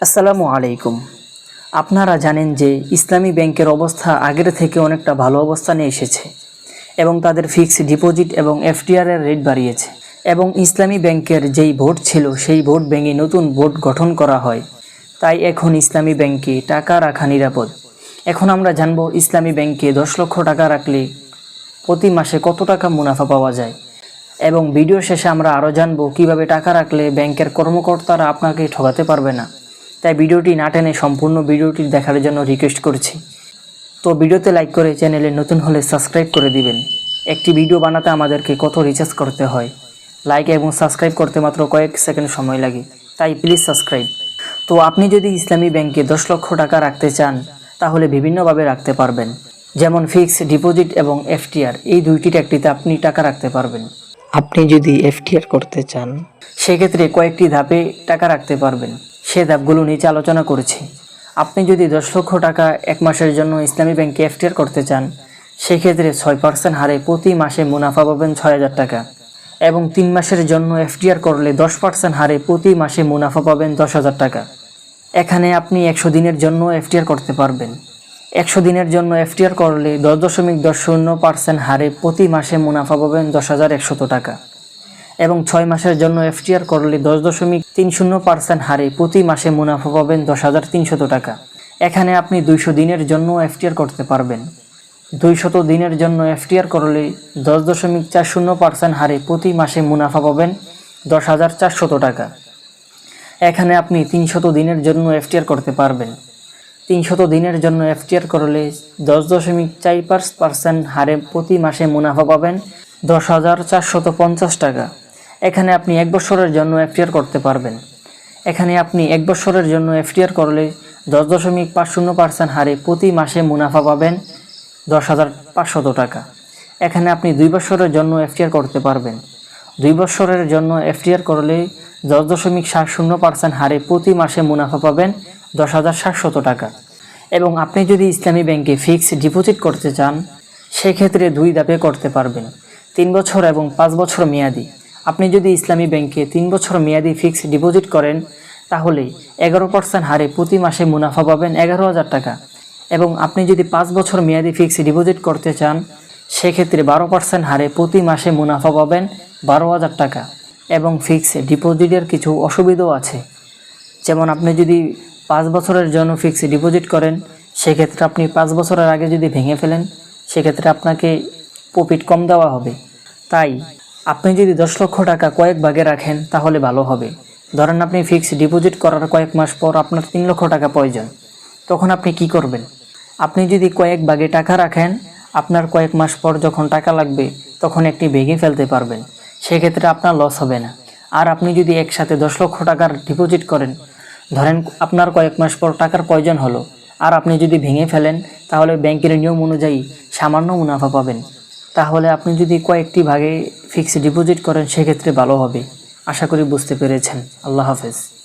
আসসালামু আলাইকুম। আপনারা জানেন যে ইসলামী ব্যাংকের অবস্থা আগের থেকে অনেকটা ভালো অবস্থানে এসেছে এবং তাদের ফিক্সড ডিপোজিট এবং এফডিআর এর রেট বাড়িয়েছে এবং ইসলামী ব্যাংকের যেই ভোট ছিল সেই ভোট ভেঙে নতুন ভোট গঠন করা হয়। তাই এখন ইসলামী ব্যাংকে টাকা রাখা নিরাপদ। এখন আমরা জানব ইসলামী ব্যাংকে দশ লক্ষ টাকা রাখলে প্রতি মাসে কত টাকা মুনাফা পাওয়া যায় এবং ভিডিও শেষে আমরা আরও জানব কীভাবে টাকা রাখলে ব্যাংকের কর্মকর্তারা আপনাকে ঠকাতে পারবে না। তাই ভিডিওটি না টেনে সম্পূর্ণ ভিডিওটি দেখার জন্য রিকোয়েস্ট করছি। তো ভিডিওতে লাইক করে চ্যানেলে নতুন হলে সাবস্ক্রাইব করে দিবেন। একটি ভিডিও বানাতে আমাদেরকে কত রিচার্জ করতে হয়? লাইক এবং সাবস্ক্রাইব করতে মাত্র কয়েক সেকেন্ড সময় লাগে। তাই প্লিজ সাবস্ক্রাইব তো আপনি যদি ইসলামী ব্যাংকে দশ লক্ষ টাকা রাখতে চান, তাহলে বিভিন্নভাবে রাখতে পারবেন। যেমন ফিক্সড ডিপোজিট এবং এফটিআর এই দুইটির একটিতে আপনি টাকা রাখতে পারবেন। আপনি যদি এফটিআর করতে চান, সেক্ষেত্রে কয়েকটি ধাপে টাকা রাখতে পারবেন। সে ধাপগুলো নিচে আলোচনা করেছি। আপনি যদি দশ লক্ষ টাকা এক মাসের জন্য ইসলামী ব্যাংকে এফটিআর করতে চান, সেক্ষেত্রে ছয় পার্সেন্ট হারে প্রতি মাসে মুনাফা পাবেন ছয় হাজার টাকা এবং তিন মাসের জন্য এফডিআর করলে দশ পার্সেন্ট হারে প্রতি মাসে মুনাফা পাবেন দশ হাজার টাকা। এখানে আপনি একশো দিনের জন্য এফটিআর করতে পারবেন। একশো দিনের জন্য এফটিআর করলে দশ দশমিক দশ শূন্য পার্সেন্ট হারে প্রতি মাসে মুনাফা পাবেন দশ হাজার একশত টাকা। এবং ছয় মাসের জন্য এফটিআর করলে দশ দশমিক তিন শূন্য পার্সেন্ট হারে প্রতি মাসে মুনাফা পাবেন দশ হাজার তিনশত টাকা। এখানে আপনি দুইশো দিনের জন্য এফটিআর করতে পারবেন। দুইশত দিনের জন্য এফটিআর করলে দশ দশমিক চার শূন্য পার্সেন্ট হারে প্রতি মাসে মুনাফা পাবেন দশ হাজার চারশত টাকা। এখানে আপনি তিনশত দিনের জন্য এফটিআর করতে পারবেন। তিনশত দিনের জন্য এফটিআর করলে দশ দশমিক চার পাঁচ পার্সেন্ট হারে প্রতি মাসে মুনাফা পাবেন দশ হাজার চারশত পঞ্চাশ টাকা। এখানে আপনি এক বছরের জন্য এফটিআর করতে পারবেন। এখানে আপনি এক বছরের জন্য এফটিআর করলে দশ দশমিক পাঁচ শূন্য পার্সেন্ট হারে প্রতি মাসে মুনাফা পাবেন দশ হাজার পাঁচশত টাকা। এখানে আপনি দুই বছরের জন্য এফটিআর করতে পারবেন। দুই বছরের জন্য এফটিআর করলে দশ দশমিক সাত শূন্য পার্সেন্ট হারে প্রতি মাসে মুনাফা পাবেন দশ হাজার সাতশত টাকা। এবং আপনি যদি ইসলামী ব্যাংকে ফিক্সড ডিপোজিট করতে চান, সেক্ষেত্রে দুই ধাপে করতে পারবেন। তিন বছর এবং পাঁচ বছর মেয়াদি। আপনি যদি ইসলামী ব্যাংকে তিন বছর মেয়াদি ফিক্সড ডিপোজিট করেন, তাহলে এগারো পার্সেন্ট হারে প্রতি মাসে মুনাফা পাবেন এগারো হাজার টাকা। এবং আপনি যদি পাঁচ বছর মেয়াদি ফিক্সড ডিপোজিট করতে চান, সেক্ষেত্রে বারো পার্সেন্ট হারে প্রতি মাসে মুনাফা পাবেন বারো হাজার টাকা। এবং ফিক্সড ডিপোজিটের কিছু অসুবিধাও আছে। যেমন আপনি যদি পাঁচ বছরের জন্য ফিক্সড ডিপোজিট করেন, সেক্ষেত্রে আপনি পাঁচ বছরের আগে যদি ভেঙে ফেলেন, সেক্ষেত্রে আপনাকে প্রফিট কম দেওয়া হবে। তাই আপনি যদি দশ লক্ষ টাকা কয়েক ভাগে রাখেন, তাহলে ভালো হবে। ধরেন আপনি ফিক্সড ডিপোজিট করার কয়েক মাস পর আপনার তিন লক্ষ টাকা প্রয়োজন। তখন আপনি কি করবেন? আপনি যদি কয়েক ভাগে টাকা রাখেন, আপনার কয়েক মাস পর যখন টাকা লাগবে, তখন একটি ভেঙে ফেলতে পারবেন। সেক্ষেত্রে আপনার লস হবে না। আর আপনি যদি একসাথে দশ লক্ষ টাকার ডিপোজিট করেন, ধরেন আপনার কয়েক মাস পর টাকার প্রয়োজন হলো, আর আপনি যদি ভেঙে ফেলেন, তাহলে ব্যাংকের নিয়ম অনুযায়ী সামান্য মুনাফা পাবেন। তাহলে আপনি যদি কয়েকটি ভাগে ফিক্সড ডিপোজিট করেন, সেক্ষেত্রে ভালো হবে। আশা করি বুঝতে পেরেছেন। আল্লাহ হাফেজ।